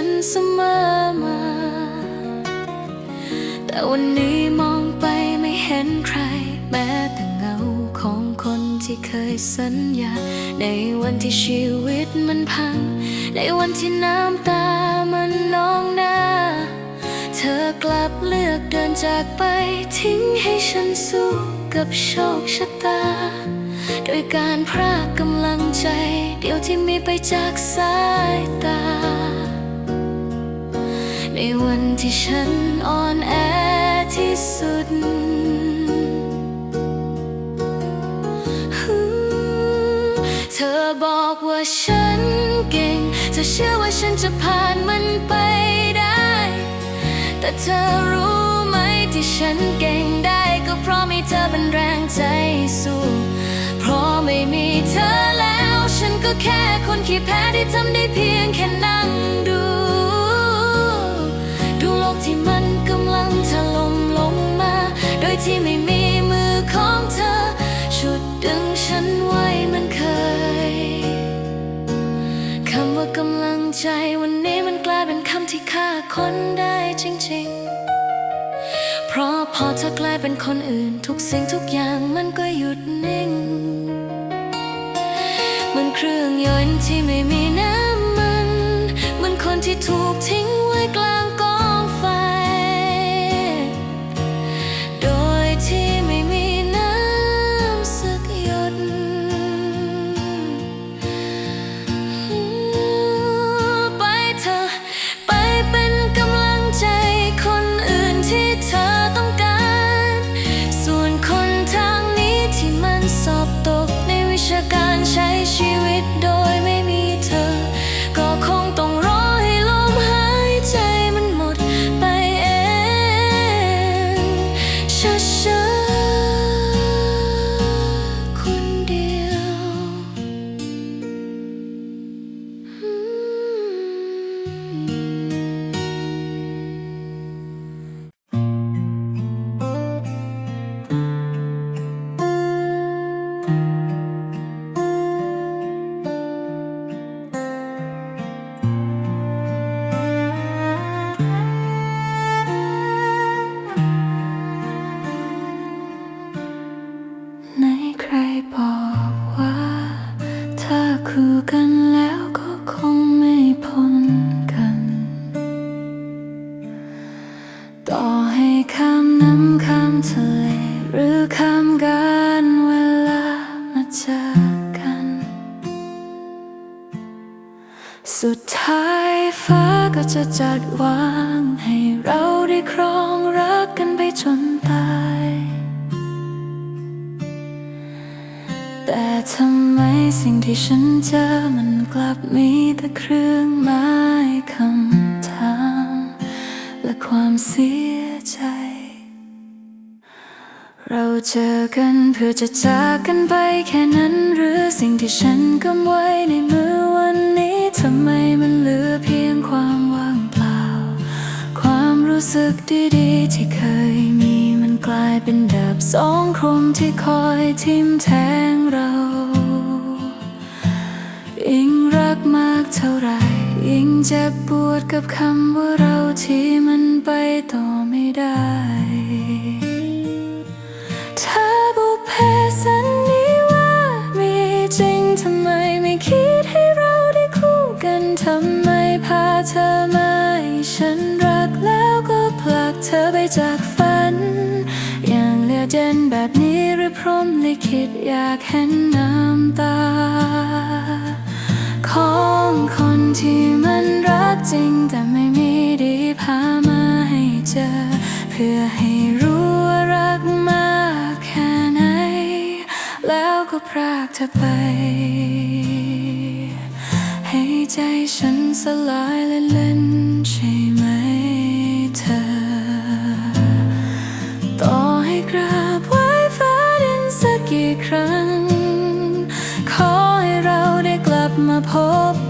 ฉันเสมอมา แต่วันนี้มองไปไม่เห็นใคร แม้แต่เงาของคนที่เคยสัญญา ในวันที่ชีวิตมันพัง ในวันที่น้ำตามันนองหน้า เธอกลับเลือกเดินจากไป ทิ้งให้ฉันสู้กับโชคชะตา โดยการพรากกำลังใจ เดียวที่มีไปจากสายตา ในวันที่ฉันอ่อนแอที่สุด เธอบอกว่าฉันเก่ง เธอเชื่อว่าฉันจะผ่านมันไปได้ แต่เธอรู้ไหมที่ฉันเก่งได้ก็เพราะมีเธอเป็นแรงใจสู้เพราะไม่มีเธอแล้ว ฉันก็แค่คนขี้แพ้ที่ทำได้เพียงแค่นั่งดูดู ที่ไม่มีมือของเธอ ชุดดึงฉันไว้มันเคย คำว่ากำลังใจวันนี้มันกลายเป็นคำที่ฆ่าคนได้จริงๆ เพราะพอเธอกลายเป็นคนอื่น ทุกสิ่งทุกอย่างมันก็หยุดนิ่งเหมือนเครื่องยนต์ที่ไม่มีน้ำมันเหมือนคนที่ถูกทิ้ง ข้ามทะเลหรือข้ามการเวลามาเจอกัน สุดท้ายฟ้าก็จะจัดวางให้เราได้ครองรักกันไปจนตาย แต่ทำไมสิ่งที่ฉันเจอมันกลับมีแต่เครื่องหมาย กันเพื่อจะจากกันไปแค่นั้น หรือสิ่งที่ฉันกำไว้ในมือวันนี้ทำไมมันเหลือเพียงความว่างเปล่า ความรู้สึกดีๆที่เคยมีมันกลายเป็นดาบสองคมที่คอยทิ่มแทงเรายิ่งรักมากเท่าไหรยิ่งเจ็บปวดกับคำว่าเราที่มันไปต่อไม่ได้ จากฝัน อย่างเหลือดเย็นแบบนี้หรือพรหมลิขิตอยากเห็นน้ำตา ของคนที่มันรักจริงแต่ไม่มีดีพามาให้เจอ เพื่อให้รู้ว่ารักมากแค่ไหน แล้วก็พรากเธอไป ให้ใจฉันสลายเล่นช my pop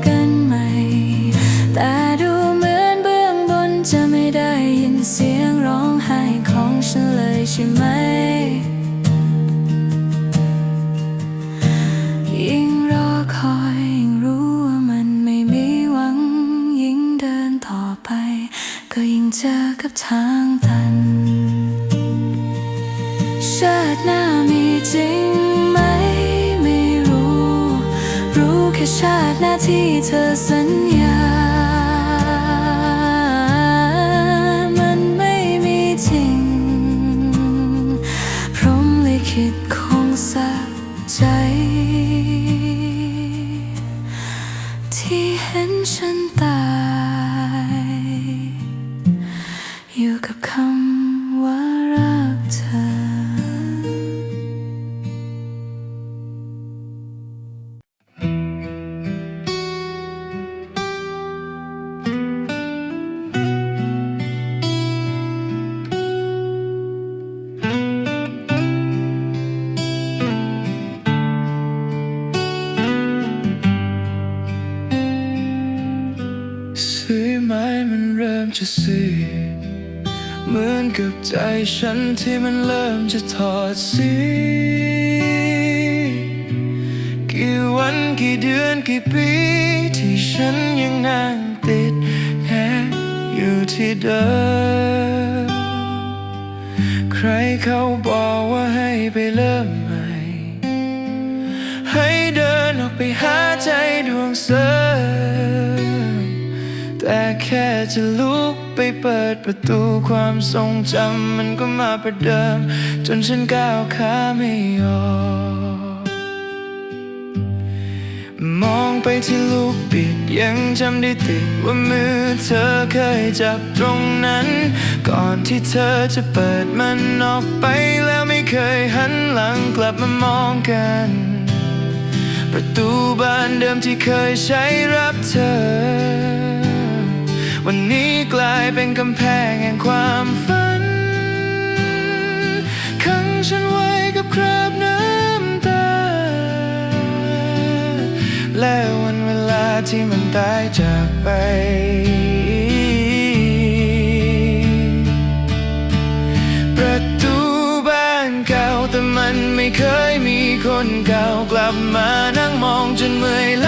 ธอสัญญา มันไม่มีจริง พรหมลิขิตคงสะใจ ที่เห็นฉันตาย อยู่กับคำว่ารักเธอ ฉันที่มันเริ่มจะถอดสี กี่วันกี่เดือนกี่ปี ที่ฉันยังนั่งติดแค่อยู่ที่เดิม ใครเขาบอกว่าให้ไปเริ่มใหม่ ให้เดินออกไปหาใจดวงเสริมแต่แค่จะลุก ไปเปิดประตูความทรงจำมันก็มาประเดิม จนฉันก้าวขาไม่ออกมองไปที่ลูกปิดยังจำได้ติดว่ามือเธอเคยจับตรงนั้น ก่อนที่เธอจะเปิดมันออกไปแล้วไม่เคยหันหลังกลับมามองกันประตูบานเดิมที่เคยใช้รับเธอ เป็นกำแพงแห่งความฝันขังฉันไว้กับคราบน้ำตา และวันเวลาที่มันตายจากไป ประตูบ้านเก่าแต่มันไม่เคยมีคนเก่ากลับมานั่งมองจนเมื่อยล้า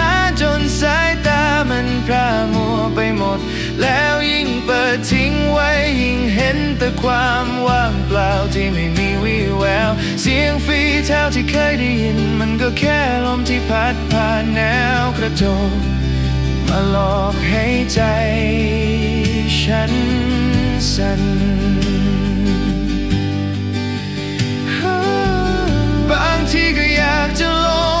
ด แล้วยิ่งเปิดทิ้งไว้ยิ่งเห็นแต่ความว่างเปล่าที่ไม่มีวี่แวว เสียงฝีเท้าที่เคยได้ยิน มันก็แค่ลมที่พัดผ่านแนวกระจกมาหลอกให้ใจ ฉันสั่นบางทีก็อยากจะลง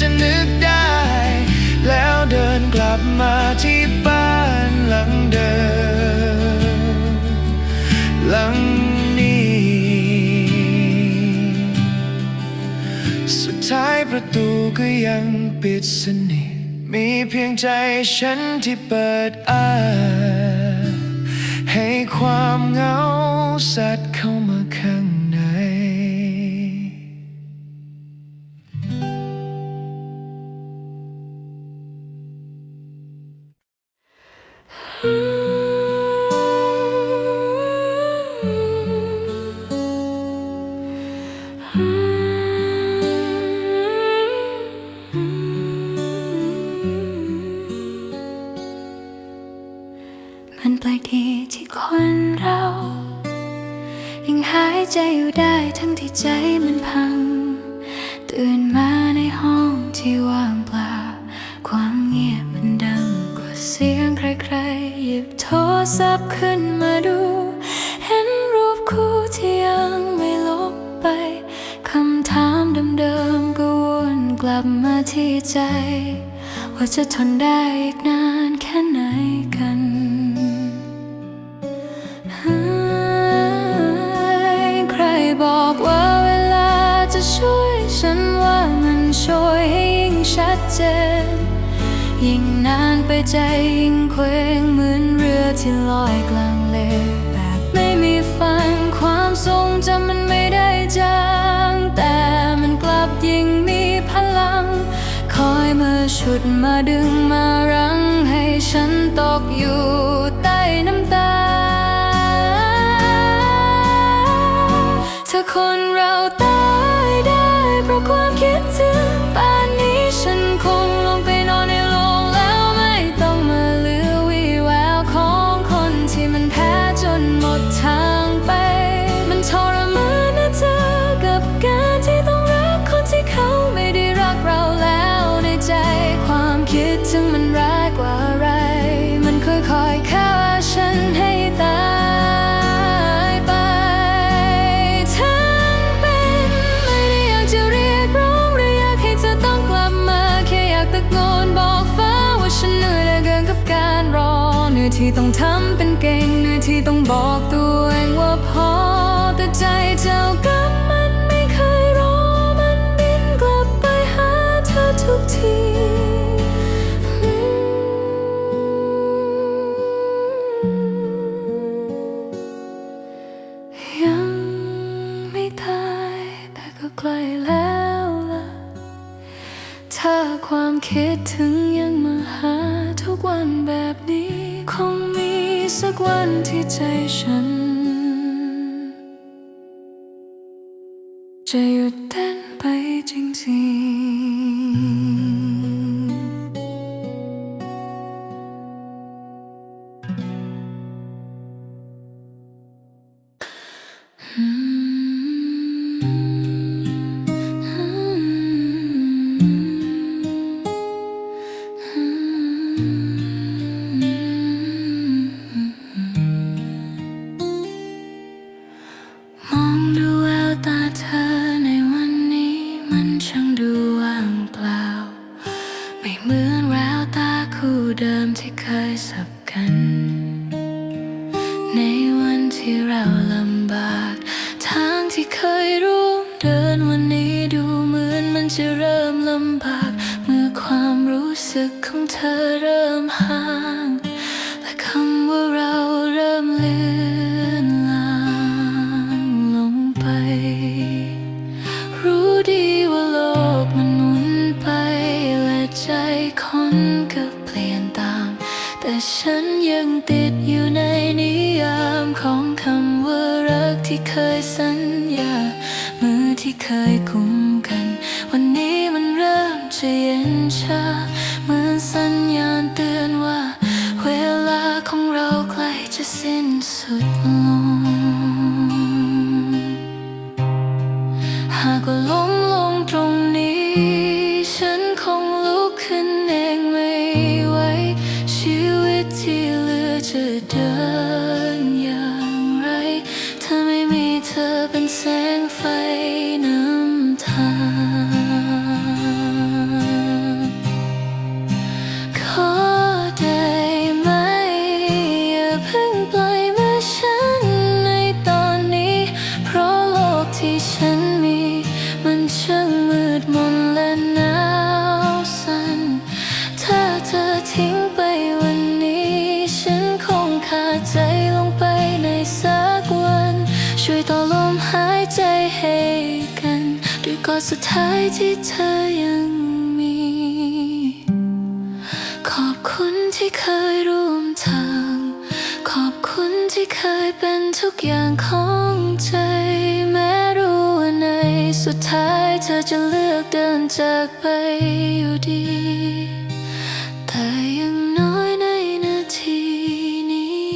จะนึกได้ แล้วเดินกลับมาที่บ้านหลังเดิมหลังนี้ สุดท้ายประตูก็ยังปิดสนิทมีเพียงใจฉันที่เปิดอ้าให้ความเหงาสัดเข้ามาข้า ที่ว่างเปล่า ความเงียบมันดังกว่าเสียงใครๆ หยิบโทรศัพท์ขึ้นมาดู เห็นรูปคู่ที่ยังไม่ลบไป คำถามเดิมๆก็วนกลับมาที่ใจ ว่าจะทนได้อีกนาน เจน ยิ่งนานไปใจยิ่งเคว้งเหมือนเรือที่ลอยกลางเลแบบไม่มีฟันความทรงจำมันไม่ได้จางแต่มันกลับยิ่งมีพลัง คอยมาชุดมาดึงมารั้งให้ฉันตกอยู่ ที่ต้องทำเป็นเก่งเหนื่อยที่ต้องบอกตัวเองว่าพอแต่ใจเจ้า สักวันที่ใจฉัน จะหยุดเต้นไปจริง คู่เดิมที่เคยสับกัน ในวันที่เราลำบาก ทางที่เคยร่วมเดินวันนี้ดูเหมือนมันจะเริ่มลำบาก เมื่อความรู้สึกของเธอเริ่มหาย มี มันช่างมืดมนและหนาวสัน่นถ้าเธอทิ้งไปวันนี้ ฉันคงขาดใจลงไปในสักวัน ช่วยต่อลมหายใจให้กัน ด้วยกอดสุดท้ายที่เธอยังมี ขอบคุณที่เคยร่วมทาง ขอบคุณที่เคยเป็นทุกอย่างของ สุดท้ายเธอจะเลือกเดินจากไปอยู่ดี แต่ยังน้อยในนาทีนี้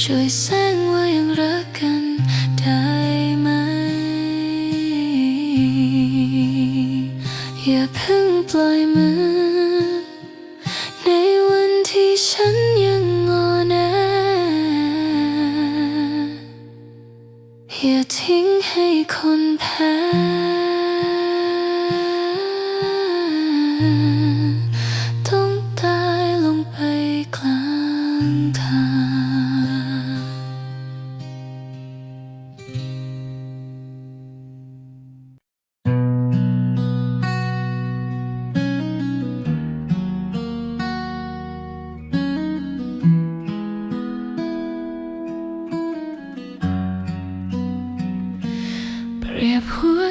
ช่วยแสงว่ายังรักกันได้ไหม อย่าเพิ่งปล่อยมือ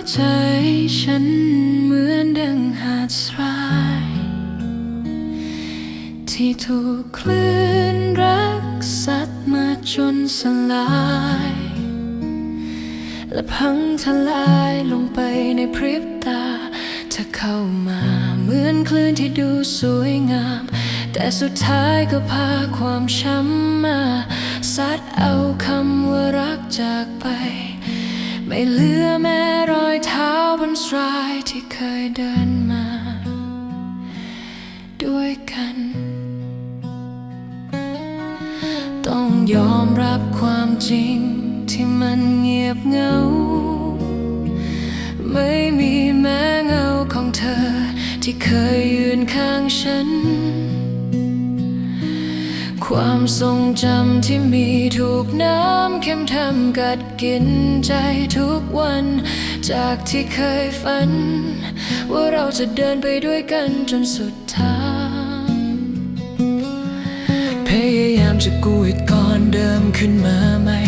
ใจฉันเหมือนดังหาดทราย ที่ถูกคลื่นรักสัดมาจนสลาย และพังทลายลงไปในพริบตาเธอเข้ามาเหมือนคลื่นที่ดูสวยงาม แต่สุดท้ายก็พาความช้ำมา ซัดเอาคำว่ารักจากไป ไม่เหลือแม้รอยเท้าบนสรายที่เคยเดินมา ด้วยกัน ต้องยอมรับความจริงที่มันเงียบเหงา ไม่มีแม้เงาของเธอที่เคยยืนข้างฉัน ความทรงจำที่มีถูกน้ำเค็มทำกัดกินใจทุกวัน จากที่เคยฝัน ว่าเราจะเดินไปด้วยกันจนสุดทางพยายามจะกู้อีกก้อนเดิมขึ้นมาใหม่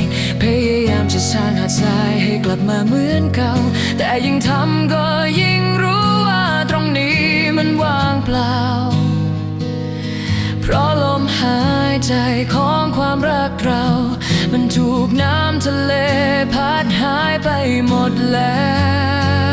พยายามจะสร้างหาดทรายให้กลับมาเหมือนเก่า แต่ยิ่งทำก็ยิ่ง น้ำทะเลพัดหายไปหมดแล้ว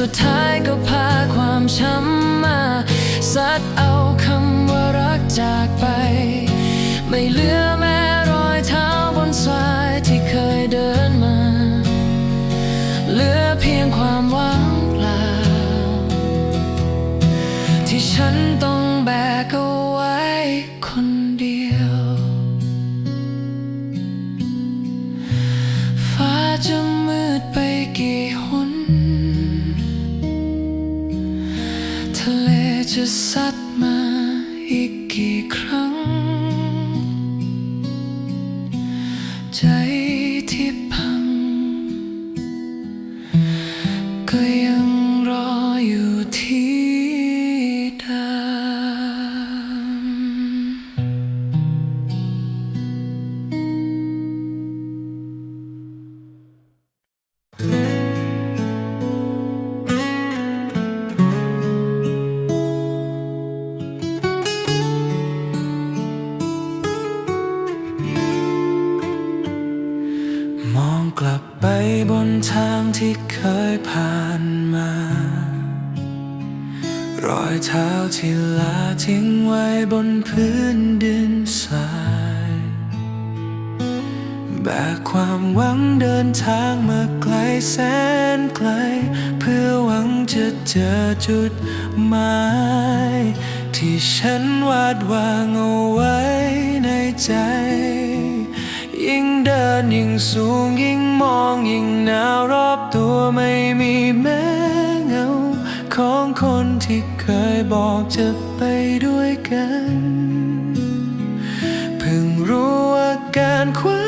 สุดท้ายก็พาความช้ำมาซัดเอาคำว่ารักจาก ที่ลาทิ้งไว้บนพื้นดินทรายแบกความหวังเดินทางมาไกลแสนไกล เพื่อหวังจะเจอจุดหมาย ที่ฉันวาดวางเอาไว้ในใจ ยิ่งเดินยิ่งสูงยิ่งมองยิ่งหนาวรอบตัวไม่มีแม้เงาของ บอกจะไปด้วยกัน เพิ่งรู้ว่าการคว้า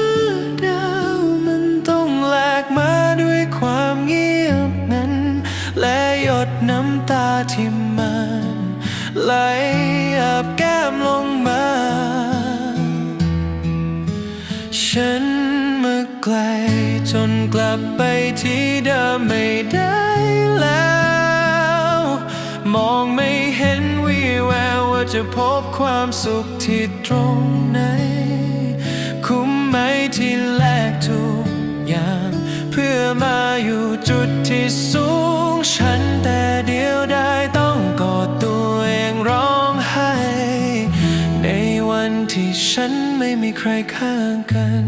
ดาวมันต้องแลกมาด้วยความเงียบนั้น และหยดน้ำตาที่มันไหลอาบแก้มลงมา ฉันเมื่อไกลจนกลับไปที่เดิมไม่ได้แล้ว มองไม่ จะพบความสุขที่ตรงไหน คุ้มไหมที่แลกทุกอย่าง เพื่อมาอยู่จุดที่สูง ฉันแต่เดียวได้ต้องกอดตัวเองร้องไห้ ในวันที่ฉันไม่มีใครข้างกัน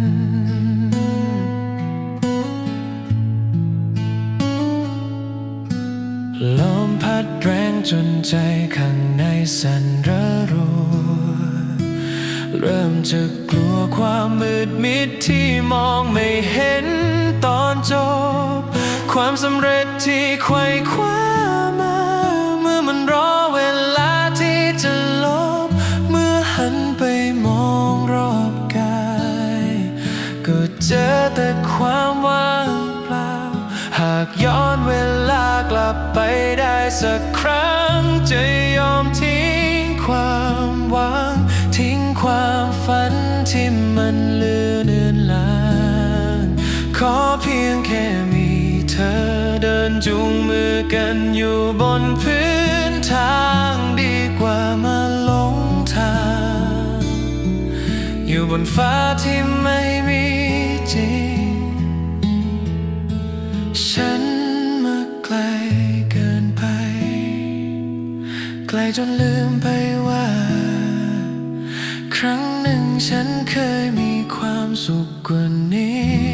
ลมพัดแรงจนใจข้างในสั่น เริ่มจะกลัวความมืดมิดที่มองไม่เห็นตอนจบ ความสำเร็จที่ไขว่คว้ามา เมื่อมันรอเวลาที่จะลบ เมื่อหันไปมองรอบกาย ก็เจอแต่ความว่างเปล่า หากย้อนเวลากลับไปได้สักครั้งจะ จูงมือกันอยู่บนพื้นทางดีกว่ามาหลงทาง อยู่บนฟ้าที่ไม่มีจริง ฉันมาไกลเกินไป ไกลจนลืมไปว่า ครั้งหนึ่งฉันเคยมีความสุขกว่านี้